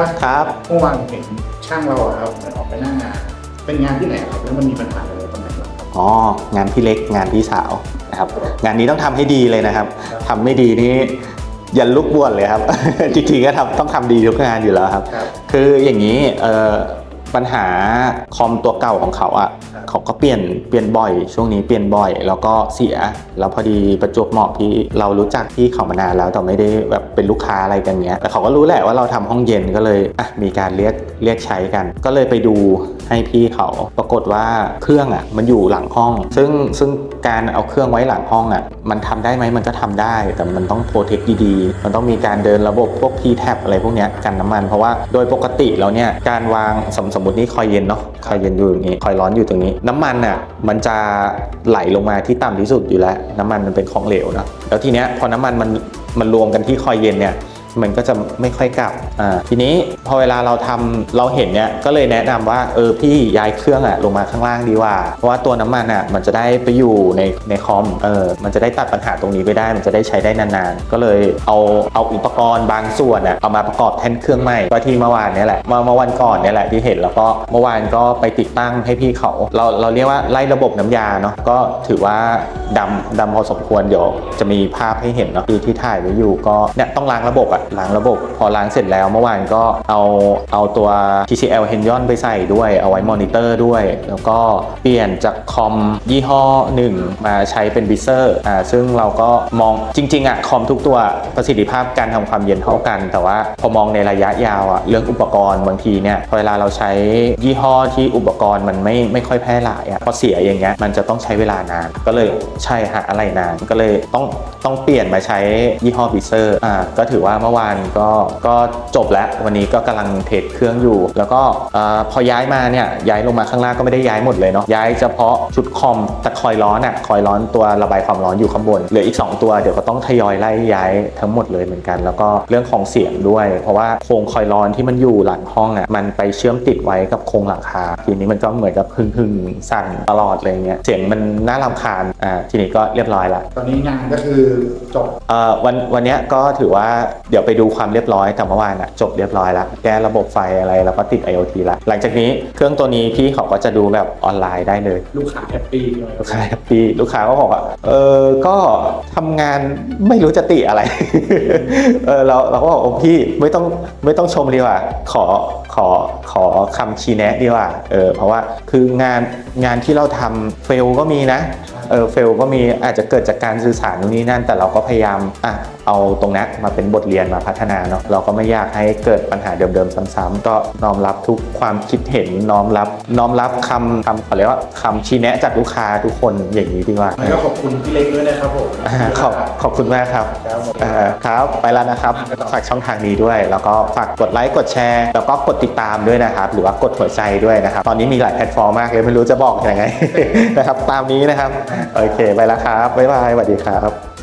ครับครับเมื่อวานเห็นช่างเราอะครับมันออกไปหน้างานเป็นงานที่ไหนครับแล้วมันมีปัญหาอะไรตรงไหนบ้างครับ อ๋องานพี่เล็กงานพี่สาวนะครับ งานนี้ต้องทำให้ดีเลยนะครับทำไม่ดีนี่ยันลุกบวชเลยครับ จริงๆก็ทำต้องทำดีทุกงานอยู่แล้วครับ ครับ คืออย่างนี้เอ่อ ปัญหาคอมตัวเก่าของเขาอะเขาก็เปลี่ยนเปลี่ยนบ่อย ช่วงนี้เปลี่ยนบ่อย แล้วก็เสีย แล้วพอดีประจวบเหมาะพี่เรารู้จักพี่เขามานานแล้วแต่ไม่ได้แบบเป็นลูกค้าอะไรกันเงี้ยแต่เขาก็รู้แหละว่าเราทำห้องเย็นก็เลยอะมีการเรียกเรียกใช้กัน ก็เลยไปดูให้พี่เขาปรากฏว่าเครื่องอะมันอยู่หลังห้อง ซึ่งซึ่งการเอาเครื่องไว้หลังห้องอะมันทำได้ไหมมันก็ทำได้ แต่มันต้องโปรเทคดีๆมันต้องมีการเดินระบบพวก p t a p อะไรพวกเนี้ยกันน้ำมัน เพราะว่าโดยปกติแล้วเนี่ยการวางสมสมมตินี่คอยเย็นเนาะคอยเย็นอยู่อย่างนี้คอยร้อนอยู่ตรงนี้ น้ำมันอะมันจะไหลลงมาที่ต่ำที่สุดอยู่แล้ว น้ำมันมันเป็นของเหลวเนาะแล้วทีเนี้ยพอน้ำมันมันมันรวมกันที่คอยเย็นเนี่ย มันก็จะไม่ค่อยกลับอ่าทีนี้พอเวลาเราทำเราเห็นเนี่ยก็เลยแนะนำว่าเออพี่ย้ายเครื่องอะลงมาข้างล่างดีกว่า เพราะว่าตัวน้ำมันอะมันจะได้ไปอยู่ในในคอมเออมันจะได้ตัดปัญหาตรงนี้ไปได้ มันจะได้ใช้ได้นานๆ ก็เลยเอาเอาอุปกรณ์บางส่วนอะเอามาประกอบแทนเครื่องใหม่ก็ที่เมื่อวานเนี่ยแหละเมื่อเมื่อวันก่อนเนี่ยแหละที่เห็นแล้วก็เมื่อวานก็ไปติดตั้งให้พี่เขา เราเราเรียกว่าไล่ระบบน้ำยาเนาะก็ถือว่าดำดำพอสมควรเดี๋ยวจะมีภาพให้เห็นเนาะที่ที่ถ่ายไว้อยู่ก็เนี่ยต้องล้างระบบอะล้างระบบ พอล้างเสร็จแล้วเมื่อวานก็เอาเอาตัว TCL h e n y o n ไปใส่ด้วยเอาไว้มอนิเตอร์ด้วย แล้วก็เปลี่ยนจากคอมยี่ห้อหนึ่งมาใช้เป็นบิเซอร์อ่าซึ่งเราก็มองจริงๆอะคอมทุกตัวประสิทธิภาพการทำความเย็นเท่ากัน แต่ว่าพอมองในระยะยาวอะเรื่องอุปกรณ์บางทีเนี่ยพอเวลาเราใช้ยี่ห้อที่อุปกรณ์มันไม่ไม่ค่อยแพร่หลายอะพอเสียอย่างเงี้ยมันจะต้องใช้เวลานานก็เลยใช่หาอะไรนานก็เลยต้องต้องเปลี่ยนมาใช้ยี่ห้อบิเซอร์อ่าก็ถือว่าเมื่อวานก็ก็จบแล้ววันนี้ก็กำลังเทสเครื่องอยู่ แล้วก็อาพอย้ายมาเนี่ยย้ายลงมาข้างล่างก็ไม่ได้ย้ายหมดเลยเนาะย้ายเฉพาะชุดคอมแต่คอยร้อนอะคอยร้อนตัวระบายความร้อนอยู่ข้างบนเหลืออีก 2 ตัวเดี๋ยวก็ต้องทยอยไล่ย้ายทั้งหมดเลยเหมือนกัน แล้วก็เรื่องของเสียงด้วย เพราะว่าโครงคอยร้อนที่มันอยู่หลังห้องอะมันไปเชื่อมติดไว้กับโครงหลังคาทีนี้มันก็เหมือนกับพึ่งพึ่งๆสั่นตลอดเลยเงี้ยเสียงมันน่ารำคาญอ่าทีนี้ก็เรียบร้อยละตอนนี้งานก็คือจบเอ่อวันวันเนี้ยก็ถือว่าเดี๋ยวไปดูความเรียบร้อยแต่เมื่อวานอะจบเรียบร้อยแล้วแก้ระบบไฟอะไรแล้วก็ติด IoT แล้วหลังจากนี้เครื่องตัวนี้พี่เขาก็จะดูแบบออนไลน์ได้เลย ลูกค้าแฮปปี้ใช่ไหมลูกค้าแฮปปี้ลูกค้าก็บอกว่าเออก็ทำงานไม่รู้จะติอะไรเออเราเราก็บอกโอ้พี่ไม่ต้องไม่ต้องชมดีกว่าขอขอขอคำชี้แนะดีกว่าเออเพราะว่าคืองานงานที่เราทำเฟลก็มีนะเออเฟลก็มีอาจจะเกิดจากการสื่อสารนู่นนี่นั่น แต่เราก็พยายามอะ เอาตรงนั้นมาเป็นบทเรียนมาพัฒนาเนาะเราก็ไม่อยากให้เกิดปัญหาเดิมๆซ้ำๆก็น้อมรับทุกความคิดเห็นน้อมรับ น้อมรับคำคำเขาเรียกว่าคำชี้แนะจากลูกค้าทุกคนอย่างนี้ดีกว่าแล้วก็ขอบคุณพี่เล็กด้วยนะครับผมอ่าขอบขอบคุณมากครับครับผมเอ่อครับไปแล้วนะครับฝากช่องทางนี้ด้วย แล้วก็ฝากกดไลค์กดแชร์ แล้วก็กดติดตามด้วยนะครับ หรือว่ากดหัวใจด้วยนะครับ ตอนนี้มีหลายแพลตฟอร์มมากเลยไม่รู้จะบอกยังไงนะครับตามนี้นะครับโอเคไปแล้วครับบ๊ายบายสวัสดีครับ